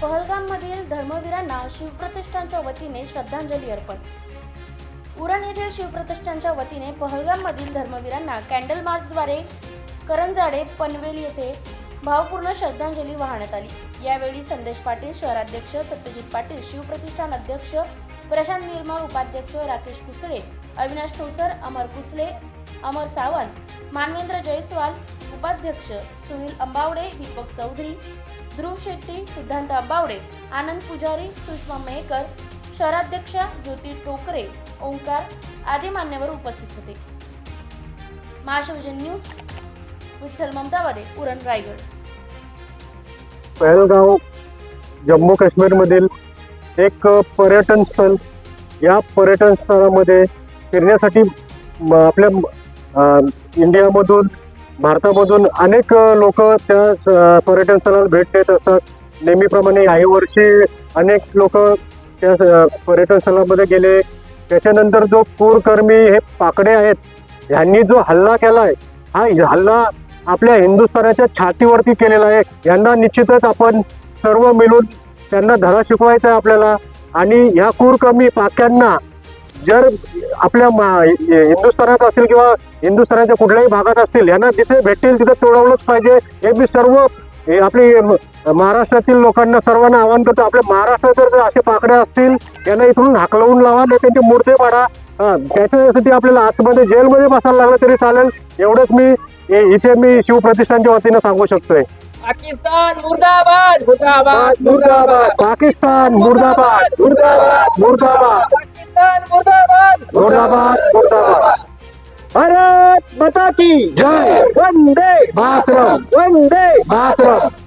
पहलगाममधील धर्मवीरांना शिवप्रतिष्ठानच्या वतीने श्रद्धांजली अर्पण. उरण येथील शिवप्रतिष्ठानच्या वतीने पहलगाममधील धर्मवीरांना कॅन्डल मार्चद्वारे करंजाडे पनवेल येथे भावपूर्ण श्रद्धांजली वाहण्यात आली. यावेळी संदेश पाटील शहराध्यक्ष सत्यजित पाटील शिवप्रतिष्ठान अध्यक्ष प्रशांत निर्मळ उपाध्यक्ष राकेश कुसळे अविनाश ठोसर अमर कुसले अमर सावंत मानवेंद्र जयस्वाल उपाध्यक्ष सुनील अंबावडे दीपक चौधरी ध्रुव शेट्टी सिद्धांत अंबावडे आनंद पुजारी सुषमा मेहकर शहराध्यक्षा ज्योती टोकरे ओंकार आदी मान्यवर उपस्थित होते. महाशिवजन न्यूज विठ्ठल ममतावादे उरण रायगड. पहलगाव जम्मू काश्मीरमधील एक पर्यटन स्थळ या पर्यटन स्थळामध्ये फिरण्यासाठी आपल्या इंडियामधून भारतामधून अनेक लोक त्या स- पर्यटन स्थळाला भेट देत असतात. नेहमीप्रमाणे याही वर्षी अनेक लोक त्या पर्यटन स्थळामध्ये गेले. त्याच्यानंतर जो पूरकर्मी हे पाकडे आहेत ह्यांनी जो हल्ला केला आहे हा हल्ला आपल्या हिंदुस्थानाच्या छातीवरती केलेला आहे. यांना निश्चितच आपण सर्व मिळून त्यांना धडा शिकवायचा आहे आपल्याला. आणि ह्या कुरकर्मी पाक्यांना जर आपल्या हिंदुस्थानात असेल किंवा हिंदुस्थानाच्या कुठल्याही भागात असतील यांना जिथे भेटतील तिथे तोडवलंच पाहिजे. हे मी सर्व आपले महाराष्ट्रातील लोकांना सर्वांना आवाहन करतो. आपल्या महाराष्ट्रात जर असे पाकडे असतील यांना इथून हाकलवून लावा नाही त्यांचे मूर्ते पाडा. हा, त्याच्यासाठी आपल्याला आतमध्ये जेलमध्ये बसायला लागलं तरी चालेल. एवढंच मी इथे मी शिवप्रतिष्ठानच्या वतीनं सांगू शकतोय. पाकिस्तान मुर्दाबाद मुर्दाबाद मुर्दाबाद. पाकिस्तान मुर्दाबाद मुर्दाबाद. मुर्दाबाद. मुर्दाबाद मुर्दाबाद। भारत माता की। जय। वंदे। मातरम। वंदे। मातरम।